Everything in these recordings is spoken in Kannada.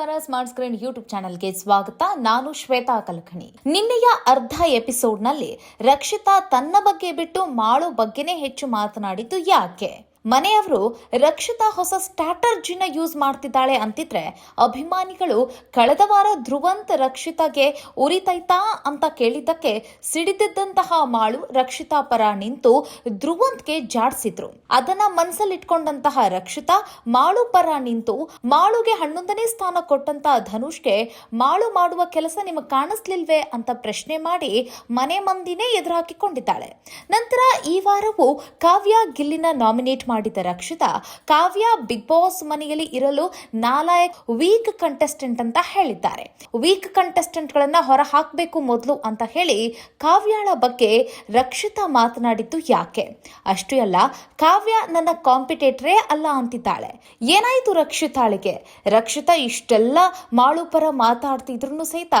ನಮಸ್ಕಾರ ಸ್ಮಾರ್ಟ್ ಸ್ಕ್ರೀನ್ ಯೂಟ್ಯೂಬ್ ಚಾನೆಲ್ಗೆ ಸ್ವಾಗತ. ನಾನು ಶ್ವೇತಾ ಕಲ್ಕಣಿ. ನಿನ್ನೆಯ ಅರ್ಧ ಎಪಿಸೋಡ್ನಲ್ಲಿ ರಕ್ಷಿತಾ ತನ್ನ ಬಗ್ಗೆ ಬಿಟ್ಟು ಮಾಳು ಬಗ್ಗೆನೇ ಹೆಚ್ಚು ಮಾತನಾಡಿದ್ದು ಯಾಕೆ? ಮನೆಯವರು ರಕ್ಷಿತಾ ಹೊಸ ಸ್ಟ್ರಾಟರ್ಜಿನ ಯೂಸ್ ಮಾಡ್ತಿದ್ದಾಳೆ ಅಂತಿದ್ರೆ ಅಭಿಮಾನಿಗಳು ಕಳೆದ ವಾರ ಧ್ರುವಂತ್ ರಕ್ಷಿತಾಗೆ ಉರಿತೈತಾ ಅಂತ ಕೇಳಿದ್ದಕ್ಕೆ ಸಿಡಿದಿದ್ದಂತಹ ಮಾಳು ರಕ್ಷಿತಾ ಪರ ನಿಂತು ಧ್ರುವಂತ್ಗೆ ಜಾಡಿಸಿದ್ರು. ಅದನ್ನ ಮನಸ್ಸಲ್ಲಿಟ್ಕೊಂಡಂತಹ ರಕ್ಷಿತಾ ಮಾಳು ಪರ ನಿಂತು ಮಾಳುಗೆ ಹನ್ನೊಂದನೇ ಸ್ಥಾನ ಕೊಟ್ಟಂತ ಧನುಷ್ಗೆ ಮಾಳು ಮಾಡುವ ಕೆಲಸ ನಿಮಗೆ ಕಾಣಿಸ್ಲಿಲ್ವೇ ಅಂತ ಪ್ರಶ್ನೆ ಮಾಡಿ ಮನೆ ಮಂದಿನೇ ಎದುರಾಕಿಕೊಂಡಿದ್ದಾಳೆ. ನಂತರ ಈ ವಾರವೂ ಕಾವ್ಯ ಗಿಲ್ಲಿನ ನಾಮಿನೇಟ್ ಮಾಡಿದ ರಕ್ಷಿತಾ, ಕಾವ್ಯ ಬಿಗ್ ಬಾಸ್ ಮನೆಯಲ್ಲಿ ಇರಲು ನಾಲಾಯಕ್ ವೀಕ್ ಕಂಟೆಸ್ಟೆಂಟ್ ಅಂತ ಹೇಳಿದ್ದಾರೆ. ವೀಕ್ ಕಂಟೆಸ್ಟೆಂಟ್ ಗಳನ್ನ ಹೊರ ಹಾಕಬೇಕು ಮೊದಲು ಅಂತ ಹೇಳಿ ಕಾವ್ಯಾಳ ಬಗ್ಗೆ ರಕ್ಷಿತಾ ಮಾತನಾಡಿದ್ದು ಯಾಕೆ? ಅಷ್ಟೇ ಅಲ್ಲ, ಕಾವ್ಯ ನನ್ನ ಕಾಂಪಿಟೇಟರೇ ಅಲ್ಲ ಅಂತಿದ್ದಾಳೆ. ಏನಾಯ್ತು ರಕ್ಷಿತಾಳಿಗೆ? ರಕ್ಷಿತಾ ಇಷ್ಟೆಲ್ಲ ಮಾಳು ಪರ ಮಾತಾಡ್ತಿದ್ರು ಸಹಿತ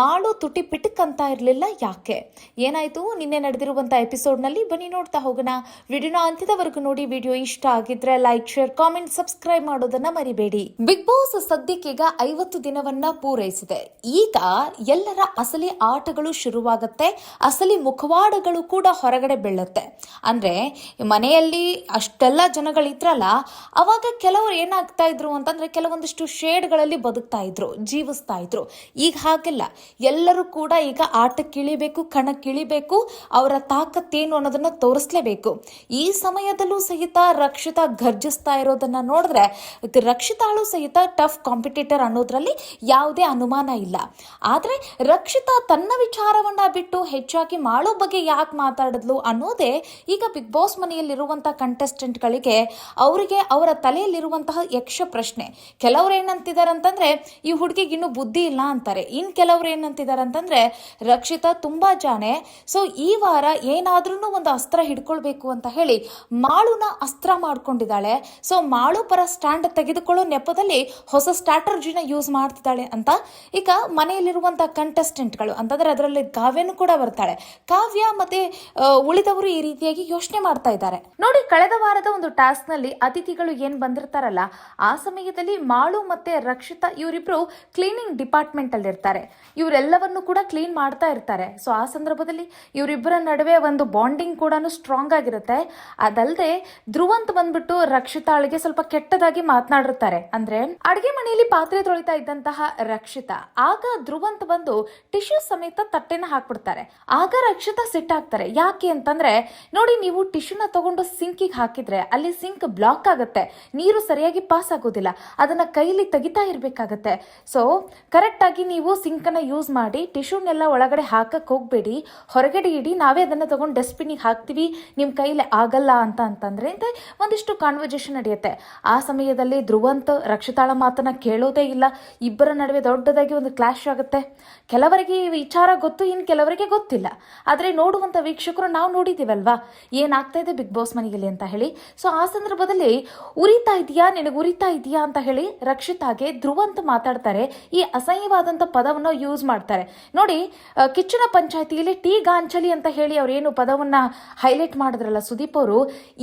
ಮಾಳು ತುಟಿ ಅಂತ ಇರಲಿಲ್ಲ ಯಾಕೆ? ಏನಾಯ್ತು? ನಿನ್ನೆ ನಡೆದಿರುವಂತ ಎಪಿಸೋಡ್ನಲ್ಲಿ ಬನ್ನಿ ನೋಡ್ತಾ ಹೋಗೋಣ. ವಿಡಿಯೋನ ಅಂತ್ಯದವರೆಗೂ ನೋಡಿ, ವಿಡಿಯೋ ಇಷ್ಟ ಆಗಿದ್ರೆ ಲೈಕ್ ಶೇರ್ ಕಾಮೆಂಟ್ ಸಬ್ಸ್ಕ್ರೈಬ್ ಮಾಡೋದನ್ನ ಮರಿಬೇಡಿ. ಬಿಗ್ ಬಾಸ್ ಸದ್ಯಕ್ಕೀಗ ಐವತ್ತು ದಿನವನ್ನ ಪೂರೈಸಿದೆ. ಈಗ ಎಲ್ಲರ ಅಸಲಿ ಆಟಗಳು ಶುರುವಾಗುತ್ತೆ, ಅಸಲಿ ಮುಖವಾಡಗಳು ಕೂಡ ಹೊರಗಡೆ ಬೀಳುತ್ತೆ. ಅಂದ್ರೆ ಮನೆಯಲ್ಲಿ ಅಷ್ಟೆಲ್ಲ ಜನಗಳಿದ್ರಲ್ಲ ಅವಾಗ ಕೆಲವರು ಏನಾಗ್ತಾ ಇದ್ರು ಅಂತಂದ್ರೆ ಕೆಲವೊಂದಿಷ್ಟು ಶೇಡ್ಗಳಲ್ಲಿ ಬದುಕ್ತಾ ಇದ್ರು, ಜೀವಿಸ್ತಾ ಇದ್ರು. ಈಗ ಹಾಗೆಲ್ಲ. ಎಲ್ಲರೂ ಕೂಡ ಈಗ ಆಟಕ್ಕೆ ಇಳಿಬೇಕು ಕಣಕ್ಕೆ ಇಳಿಬೇಕು ಅವರ ತಾಕತ್ತೇನು ಅನ್ನೋದನ್ನ ತೋರಿಸ್ಲೇಬೇಕು. ಈ ಸಮಯದಲ್ಲೂ ಸಹಿತ ರಕ್ಷಿತಾ ಘರ್ಜಿಸ್ತಾ ಇರೋದನ್ನ ನೋಡಿದ್ರೆ ರಕ್ಷಿತಾಳು ಸಹಿತ ಟಫ್ ಕಾಂಪಿಟೇಟರ್ ಅನ್ನೋದ್ರಲ್ಲಿ ಯಾವುದೇ ಅನುಮಾನ ಇಲ್ಲ. ಆದ್ರೆ ರಕ್ಷಿತಾ ತನ್ನ ವಿಚಾರವನ್ನ ಬಿಟ್ಟು ಹೆಚ್ಚಾಗಿ ಮಾಡೋ ಬಗ್ಗೆ ಯಾಕೆ ಮಾತಾಡಿದ್ಲು ಅನ್ನೋದೇ ಈಗ ಬಿಗ್ ಬಾಸ್ ಮನೆಯಲ್ಲಿರುವಂತಹ ಕಂಟೆಸ್ಟೆಂಟ್ಗಳಿಗೆ ಅವರಿಗೆ ಅವರ ತಲೆಯಲ್ಲಿರುವಂತಹ ಯಕ್ಷ ಪ್ರಶ್ನೆ. ಕೆಲವರು ಏನಂತಿದ್ದಾರೆ ಅಂತಂದ್ರೆ ಈ ಹುಡುಗಿಗೆ ಇನ್ನೂ ಬುದ್ಧಿ ಇಲ್ಲ ಅಂತಾರೆ. ಇನ್ ಕೆಲವ್ರು ಏನಂತಿದ್ದಾರೆ ಅಂತಂದ್ರೆ ರಕ್ಷಿತಾ ತುಂಬಾ ಜಾಣೆ. ಸೊ ಈ ವಾರ ಏನಾದ್ರೂ ಒಂದು ಅಸ್ತ್ರ ಹಿಡ್ಕೊಳ್ಬೇಕು ಅಂತ ಹೇಳಿ ಮಾಳುನ ಅಸ್ತ್ರ ಮಾಡ್ಕೊಂಡಿದ್ದಾಳೆ. ಸೊ ಮಾಳು ಪರ ಸ್ಟ್ಯಾಂಡ್ ತೆಗೆದುಕೊಳ್ಳೋ ನೆಪದಲ್ಲಿ ಹೊಸ ಸ್ಟ್ರಾಟರ್ಜಿನ ಯೂಸ್ ಮಾಡ್ತಿದ್ದಾಳೆ ಅಂತ. ಈಗ ಮನೆಯಲ್ಲಿರುವಂತಹ ಕಂಟೆಸ್ಟೆಂಟ್ಗಳು ಅಂತಂದ್ರೆ ಅದರಲ್ಲಿ ಕಾವ್ಯನೂ ಕೂಡ ಬರ್ತಾಳೆ. ಕಾವ್ಯ ಮತ್ತೆ ಉಳಿದವರು ಈ ರೀತಿಯಾಗಿ ಯೋಚನೆ ಮಾಡ್ತಾ ಇದ್ದಾರೆ. ನೋಡಿ, ಕಳೆದ ವಾರದ ಒಂದು ಟಾಸ್ಕ್ನಲ್ಲಿ ಅತಿಥಿಗಳು ಏನ್ ಬಂದಿರ್ತಾರಲ್ಲ, ಆ ಸಮಯದಲ್ಲಿ ಮಾಳು ಮತ್ತೆ ರಕ್ಷಿತಾ ಇವರಿಬ್ರು ಕ್ಲೀನಿಂಗ್ ಡಿಪಾರ್ಟ್ಮೆಂಟ್ ಅಲ್ಲಿ ಇರ್ತಾರೆ. ಇವರೆಲ್ಲವನ್ನು ಕೂಡ ಕ್ಲೀನ್ ಮಾಡ್ತಾ ಇರ್ತಾರೆ. ಸೊ ಆ ಸಂದರ್ಭದಲ್ಲಿ ಇವರಿಬ್ಬರ ನಡುವೆ ಒಂದು ಬಾಂಡಿಂಗ್ ಕೂಡ ಸ್ಟ್ರಾಂಗ್ ಆಗಿರುತ್ತೆ. ಅದಲ್ಲದೆ ಧ್ರುವಂತ್ ಬಂದ್ಬಿಟ್ಟು ರಕ್ಷಿತಾಳಿಗೆ ಸ್ವಲ್ಪ ಕೆಟ್ಟದಾಗಿ ಮಾತನಾಡಿರ್ತಾರೆ ಅಂದ್ರೆ, ಅಡಿಗೆ ಮನೆಯಲ್ಲಿ ಪಾತ್ರೆ ತೊಳಿತಾ ಇದ್ದಂತಹ ರಕ್ಷಿತಾ, ಆಗ ಧ್ರುವಂತ್ ಬಂದು ಟಿಶ್ಯೂ ಸಮೇತ ತಟ್ಟೆನ ಹಾಕ್ಬಿಡ್ತಾರೆ. ಆಗ ರಕ್ಷಿತಾ ಸಿಟ್ಟಾಗ್ತಾರೆ ಯಾಕೆ ಅಂತಂದ್ರೆ, ನೋಡಿ ನೀವು ಟಿಶ್ಯೂನ ತಗೊಂಡು ಸಿಂಕಿಗೆ ಹಾಕಿದ್ರೆ ಅಲ್ಲಿ ಸಿಂಕ್ ಬ್ಲಾಕ್ ಆಗುತ್ತೆ. ನೀರು ಸರಿಯಾಗಿ ಪಾಸ್ ಆಗೋದಿಲ್ಲ. ಅದನ್ನ ಕೈಲಿ ತೆಗಿತಾ ಇರಬೇಕಾಗತ್ತೆ. ಸೊ ಕರೆಕ್ಟ್ ಆಗಿ ನೀವು ಸಿಂಕ್ ಅನ್ನ ಯೂಸ್ ಮಾಡಿ ಟಿಶ್ಯೂನೆಲ್ಲ ಒಳಗಡೆ ಹಾಕಕ್ ಹೋಗ್ಬೇಡಿ. ಹೊರಗಡೆ ಇಡಿ. ನಾವೇ ಅದನ್ನ ತಗೊಂಡು ಡಸ್ಟ್ಬಿನ್ಗೆ ಹಾಕ್ತಿವಿ. ನಿಮ್ ಕೈಲಿ ಆಗಲ್ಲ ಅಂತ ಅಂತಂದ್ರೆ ಒಂದಿಷ್ಟು ಕಾನ್ವರ್ಜೇಷನ್ ನಡೆಯುತ್ತೆ. ಆ ಸಮಯದಲ್ಲಿ ಧ್ರುವಂತ್, ರಕ್ಷಿತಾಳ ಮಾತನ್ನ ಕೇಳೋದೇ ಇಲ್ಲ. ಇಬ್ಬರ ನಡುವೆ ದೊಡ್ಡದಾಗಿ ಒಂದು ಕ್ಲಾಶ್ ಆಗುತ್ತೆ. ಕೆಲವರಿಗೆ ಈ ವಿಚಾರ ಗೊತ್ತು ಇನ್ನು ಕೆಲವರಿಗೆ ಗೊತ್ತಿಲ್ಲ. ಆದರೆ ನೋಡುವಂಥ ವೀಕ್ಷಕರು ನಾವು ನೋಡಿದ್ದೀವಲ್ವಾ ಏನಾಗ್ತಾ ಇದೆ ಬಿಗ್ ಬಾಸ್ ಮನೆಯಲ್ಲಿ ಅಂತ ಹೇಳಿ. ಸೊ ಆ ಸಂದರ್ಭದಲ್ಲಿ ಉರಿತಾ ಇದೆಯಾ ನಿನಗೆ ಉರಿತಾ ಇದೆಯಾ ಅಂತ ಹೇಳಿ ರಕ್ಷಿತಾಗೆ ಧ್ರುವಂತ್ ಮಾತಾಡ್ತಾರೆ. ಈ ಅಸಹ್ಯವಾದಂಥ ಪದವನ್ನು ಯೂಸ್ ಮಾಡ್ತಾರೆ. ನೋಡಿ ಕಿಚ್ಚನ ಪಂಚಾಯತಿಯಲ್ಲಿ ಟಿ ಗಾಂಚಲಿ ಅಂತ ಹೇಳಿ ಅವ್ರೇನು ಪದವನ್ನ ಹೈಲೈಟ್ ಮಾಡಿದ್ರಲ್ಲ ಸುದೀಪ್ ಅವರು,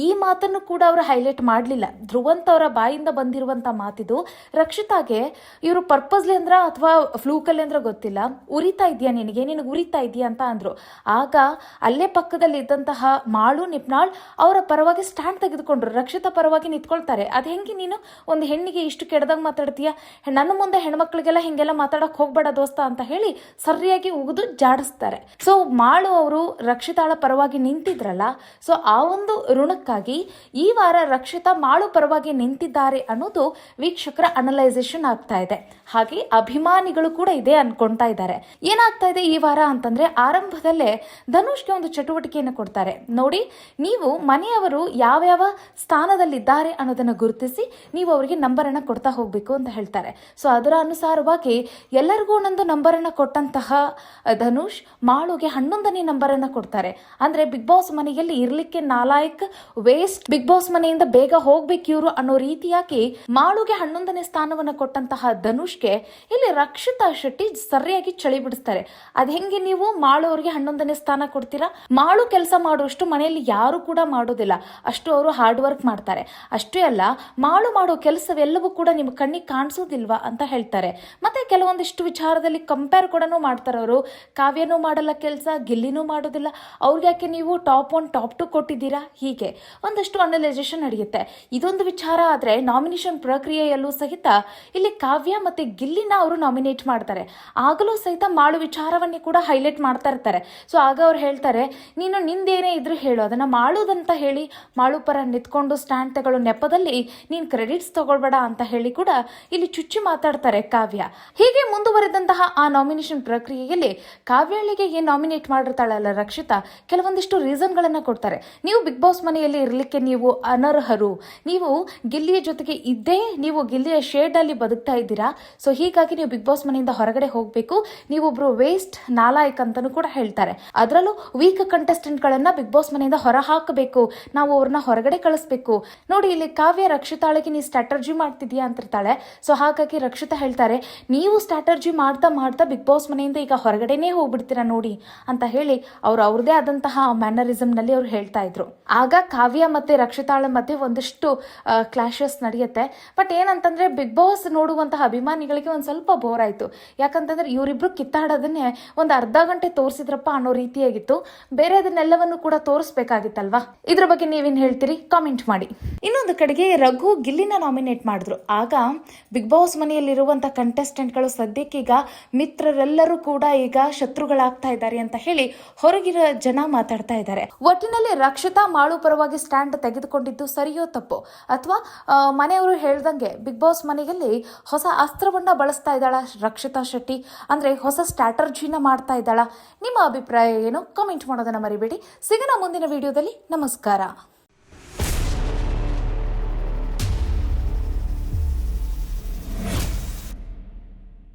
ಈ ಮಾತನ್ನು ಕೂಡ ಅವರು ಹೈಲೈಟ್ ಮಾಡಲಿಲ್ಲ. ಧ್ರುವಂತ ಅವರ ಬಾಯಿಂದ ಬಂದಿರುವಂತ ಮಾತಿದು ರಕ್ಷಿತಾಗೆ, ಇವರು ಪರ್ಪಸ್ಲಿ ಅಂದ್ರ ಅಥವಾ ಫ್ಲೂಕಲ್ಲಿ ಅಂದ್ರ ಗೊತ್ತಿಲ್ಲ. ಉರಿತಾ ಇದೆಯಾ ನಿನಗೆ? ನಿನಗೆ ಉರಿತಾ ಇದೆಯಾ? ಅಂತ ಅಂದರು. ಆಗ ಅಲ್ಲೇ ಪಕ್ಕದಲ್ಲಿ ಇದ್ದಂತಹ ಮಾಳು, ನಿಪ್ನಾಳ್ ಅವರ ಪರವಾಗಿ ಸ್ಟ್ಯಾಂಡ್ ತೆಗೆದುಕೊಂಡ್ರು. ರಕ್ಷಿತಾ ಪರವಾಗಿ ನಿಂತ್ಕೊಳ್ತಾರೆ. ಅದು ಹೆಂಗೆ ನೀನು? ಒಂದು ಹೆಣ್ಣಿಗೆ ಇಷ್ಟು ಕೆಡದಾಗ ಮಾತಾಡ್ತೀಯ? ನನ್ನ ಮುಂದೆ ಹೆಣ್ಮಕ್ಳಿಗೆಲ್ಲ ಹಿಂಗೆಲ್ಲ ಮಾತಾಡಕ್ ಹೋಗ್ಬೇಡ ದೋಸ್ತ ಅಂತ ಹೇಳಿ ಸರಿಯಾಗಿ ಉಗಿದು ಜಾಡಿಸ್ತಾರೆ. ಸೊ ಮಾಳು ಅವರು ರಕ್ಷಿತಾಳ ಪರವಾಗಿ ನಿಂತಿದ್ರಲ್ಲ. ಸೊ ಆ ಒಂದು ಋಣಕ್ಕಾಗಿ ಈ ವಾರ ರಕ್ಷಿತಾ ಮಾಳು ಪರವಾಗಿ ನಿಂತಿದ್ದಾರೆ ಅನ್ನೋದು ವೀಕ್ಷಕರ ಅನಲೈಸೇಷನ್ ಆಗ್ತಾ ಇದೆ. ಹಾಗೆ ಅಭಿಮಾನಿಗಳು ಕೂಡ ಇದೆ ಅನ್ಕೊಂತಾ ಇದ್ದಾರೆ. ಏನಾಗ್ತಾ ಇದೆ ಈ ವಾರ ಅಂತಂದ್ರೆ ಆರಂಭದಲ್ಲೇ ಧನುಷ್ಗೆ ಒಂದು ಚಟುವಟಿಕೆಯನ್ನು ಕೊಡ್ತಾರೆ. ನೋಡಿ, ನೀವು ಮನೆಯವರು ಯಾವ್ಯಾವ ಸ್ಥಾನದಲ್ಲಿದ್ದಾರೆ ಅನ್ನೋದನ್ನ ಗುರುತಿಸಿ ನೀವು ಅವರಿಗೆ ನಂಬರ್ ಅನ್ನ ಕೊಡ್ತಾ ಹೋಗ್ಬೇಕು ಅಂತ ಹೇಳ್ತಾರೆ. ಸೊ, ಅದರ ಅನುಸಾರವಾಗಿ ಎಲ್ಲರಿಗೂ ಒಂದೊಂದು ನಂಬರ್ ಅನ್ನ ಕೊಟ್ಟಂತಹ ಧನುಷ್ ಮಾಳುಗೆ ಹನ್ನೊಂದನೇ ನಂಬರ್ ಅನ್ನ ಕೊಡ್ತಾರೆ. ಅಂದ್ರೆ ಬಿಗ್ ಬಾಸ್ ಮನೆಯಲ್ಲಿ ಇರ್ಲಿಕ್ಕೆ ನಾಲಾಯಕ್, ವೇಸ್ಟ್ ಬಿಗ್ ಬಾಸ್ ಮನೆಯಿಂದ ಬೇಗ ಹೋಗ್ಬೇಕು ಇವರು ಅನ್ನೋ ರೀತಿಯಾಗಿ ಮಾಳುಗೆ ಹನ್ನೊಂದನೇ ಸ್ಥಾನವನ್ನು ಕೊಟ್ಟಂತಹ ಧನುಷ್ಗೆ ಇಲ್ಲಿ ರಕ್ಷಿತಾ ಶೆಟ್ಟಿ ಸರಿಯಾಗಿ ಚಳಿ ಬಿಡಿಸ್ತಾರೆ. ಅದ್ ಹೆಂಗೆ ನೀವು ಮಾಳು ಅವ್ರಿಗೆ ಹನ್ನೊಂದನೇ ಸ್ಥಾನ ಕೊಡ್ತೀರಾ? ಮಾಳು ಕೆಲಸ ಮಾಡುವಷ್ಟು ಮನೆಯಲ್ಲಿ ಯಾರು ಕೂಡ ಮಾಡೋದಿಲ್ಲ. ಅಷ್ಟು ಅವರು ಹಾರ್ಡ್ ವರ್ಕ್ ಮಾಡ್ತಾರೆ. ಅಷ್ಟೇ ಅಲ್ಲ, ಮಾಳು ಮಾಡೋ ಕೆಲಸವೆಲ್ಲವೂ ಕೂಡ ನಿಮ್ಮ ಕಣ್ಣಿಗೆ ಕಾಣಿಸೋದಿಲ್ವಾ ಅಂತ ಹೇಳ್ತಾರೆ. ಮತ್ತೆ ಕೆಲವೊಂದಿಷ್ಟು ವಿಚಾರದಲ್ಲಿ ಕಂಪೇರ್ ಕೂಡ ಮಾಡ್ತಾರೆ ಅವರು. ಕಾವ್ಯನೂ ಮಾಡಲ್ಲ ಕೆಲಸ, ಗಿಲ್ಲಿನೂ ಮಾಡೋದಿಲ್ಲ. ಅವ್ರಿಗೆ ಯಾಕೆ ನೀವು ಟಾಪ್ ಒನ್ ಟಾಪ್ ಟು ಕೊಟ್ಟಿದ್ದೀರಾ? ಹೀಗೆ. ಒಂದಷ್ಟು ಅನಲೈಸೇಷನ್ ನಡೆಯುತ್ತೆ. ಇದೊಂದು ವಿಚಾರ, ಆದರೆ ನಾಮಿನೇಷನ್ ಪ್ರಕ್ರಿಯೆಯಲ್ಲೂ ಸಹಿತ ಇಲ್ಲಿ ಕಾವ್ಯ ಮತ್ತು ಗಿಲ್ಲಿನ ಅವರು ನಾಮಿನೇಟ್ ಮಾಡ್ತಾರೆ. ಆಗಲೂ ಸಹಿತ ಮಾಡು ವಿಚಾರವನ್ನೇ ಕೂಡ ಹೈಲೈಟ್ ಮಾಡ್ತಾ ಇರ್ತಾರೆ. ಸೊ ಆಗ ಅವ್ರು ಹೇಳ್ತಾರೆ, ನೀನು ನಿಂದೇನೇ ಇದ್ರೂ ಹೇಳು. ಅದನ್ನು ಮಾಡುವುದಂತ ಹೇಳಿ, ಮಾಳು ಪರ ನಿಂತ್ಕೊಂಡು ಸ್ಟ್ಯಾಂಡ್ ತಗೊಳ್ಳೋ ನೆಪದಲ್ಲಿ ನೀನು ಕ್ರೆಡಿಟ್ಸ್ ತಗೊಳ್ಬೇಡ ಅಂತ ಹೇಳಿ ಕೂಡ ಇಲ್ಲಿ ಚುಚ್ಚಿ ಮಾತಾಡ್ತಾರೆ ಕಾವ್ಯ. ಹೀಗೆ ಮುಂದುವರೆದಂತಹ ಆ ನಾಮಿನೇಷನ್ ಪ್ರಕ್ರಿಯೆಯಲ್ಲಿ ಕಾವ್ಯಳಿಗೆ ಏನು ನಾಮಿನೇಟ್ ಮಾಡಿರ್ತಾಳಲ್ಲ ರಕ್ಷಿತಾ, ಕೆಲವೊಂದಿಷ್ಟು ರೀಸನ್ಗಳನ್ನು ಕೊಡ್ತಾರೆ. ನೀವು ಬಿಗ್ ಬಾಸ್ ಮನೆಯಲ್ಲಿ ಇರಲಿಕ್ಕೆ ನೀವು ಅನರ್ಹರು. ನೀವು ಗಿಲ್ಲಿಯ ಜೊತೆಗೆ ಇದ್ದೇ ನೀವು ಗಿಲ್ಲಿಯ ಶೇಡ್ ಅಲ್ಲಿ ಬದುಕ್ತಾ ಇದ್ದೀರಾ? ಸೊ ಹೀಗಾಗಿ ನೀವು ಬಿಗ್ ಬಾಸ್ ಮನೆಯಿಂದ ಹೊರಗಡೆ ಹೋಗಬೇಕು. ನೀವೊಬ್ರು ವೇಸ್ಟ್ ನಾಲಾಯಕ್ ಅಂತಲೂ ಕೂಡ ಹೇಳ್ತಾರೆ. ಅದರಲ್ಲೂ ವೀಕ್ ಕಂಟೆಸ್ಟೆಂಟ್ ಗಳನ್ನ ಬಿಗ್ ಬಾಸ್ ಮನೆಯಿಂದ ಹೊರ ಹಾಕಬೇಕು ನಾವು ಅವ್ರನ್ನ ಹೊರಗಡೆ ಕಳಿಸ್ಬೇಕು. ನೋಡಿ, ಇಲ್ಲಿ ಕಾವ್ಯ ರಕ್ಷಿತಾಳಿಗೆ ನೀವು ಸ್ಟ್ರಾಟರ್ಜಿ ಮಾಡ್ತಿದ್ಯಾ ಅಂತಿರ್ತಾಳೆ. ಸೊ ಹಾಗಾಗಿ ರಕ್ಷಿತಾ ಹೇಳ್ತಾರೆ, ನೀವು ಸ್ಟ್ರಾಟರ್ಜಿ ಮಾಡ್ತಾ ಮಾಡ್ತಾ ಬಿಗ್ ಬಾಸ್ ಮನೆಯಿಂದ ಈಗ ಹೊರಗಡೆನೇ ಹೋಗ್ಬಿಡ್ತೀರಾ ನೋಡಿ? ಅಂತ ಹೇಳಿ, ಅವ್ರು ಅವ್ರದೇ ಆದಂತಹ ಮ್ಯಾನರಿಸಮ್ನಲ್ಲಿ ಅವ್ರು ಹೇಳ್ತಾ ಇದ್ರು. ಆಗ ಕಾವ್ಯ ಮತ್ತೆ ರಕ್ಷಿತಾಳ ಮಧ್ಯೆ ಒಂದಿಷ್ಟು ಕ್ಲಾಶಸ್ ನಡೆಯುತ್ತೆ. ಬಟ್ ಏನಂತಂದ್ರೆ ಬಿಗ್ ಬಾಸ್ ನೋಡುವಂತಹ ಅಭಿಮಾನಿಗಳಿಗೆ ಒಂದು ಸ್ವಲ್ಪ ಬೋರ್ ಆಯಿತು. ಯಾಕಂತಂದ್ರೆ ಇವರಿಬ್ಬರು ಕಿತ್ತಾಡೋದನ್ನೇ ಒಂದು ಅರ್ಧ ಗಂಟೆ ತೋರಿಸಿದ್ರಪ್ಪ ಅನ್ನೋ ರೀತಿಯಾಗಿತ್ತು. ಬೇರೆ ಅದನ್ನೆಲ್ಲವನ್ನು ಕೂಡ ತೋರಿಸ್ಬೇಕಾಗಿತ್ತಲ್ವಾ? ಇದ್ರ ಬಗ್ಗೆ ನೀವೇನ್ ಹೇಳ್ತೀರಿ? ಕಾಮೆಂಟ್ ಮಾಡಿ. ಇನ್ನೊಂದು ಕಡೆಗೆ ರಘು ಗಿಲ್ಲಿನ ನಾಮಿನೇಟ್ ಮಾಡಿದ್ರು. ಆಗ ಬಿಗ್ ಬಾಸ್ ಮನೆಯಲ್ಲಿರುವಂಥ ಕಂಟೆಸ್ಟೆಂಟ್ಗಳು ಸದ್ಯಕ್ಕೀಗ ಮಿತ್ರರೆಲ್ಲರೂ ಕೂಡ ಈಗ ಶತ್ರುಗಳಾಗ್ತಾ ಇದ್ದಾರೆ ಅಂತ ಹೇಳಿ ಹೊರಗಿರೋ ಜನ ಮಾತಾಡ್ತಾ ಇದ್ದಾರೆ. ಒಟ್ಟಿನಲ್ಲಿ ರಕ್ಷಿತಾ ಮಾಳು ಪರವಾಗಿ ಸ್ಟ್ಯಾಂಡ್ ತೆಗೆದುಕೊಂಡಿದ್ದು ಸರಿಯೋ ತಪ್ಪು? ಅಥವಾ ಮನೆಯವರು ಹೇಳ್ದಂಗೆ ಬಿಗ್ ಬಾಸ್ ಮನೆಯಲ್ಲಿ ಹೊಸ ಅಸ್ತ್ರವನ್ನು ಬಳಸ್ತಾ ಇದ್ದಾಳ ರಕ್ಷಿತಾ ಶೆಟ್ಟಿ? ಅಂದರೆ ಹೊಸ ಸ್ಟ್ರಾಟರ್ಜಿನ ಮಾಡ್ತಾ ಇದ್ದಾಳ? ನಿಮ್ಮ ಅಭಿಪ್ರಾಯ ಏನು? ಕಾಮೆಂಟ್ ಮಾಡೋದನ್ನ ಮರಿಬೇಡಿ. ಸಿಗೋಣ ಮುಂದಿನ ವಿಡಿಯೋದಲ್ಲಿ. ನಮಸ್ಕಾರ.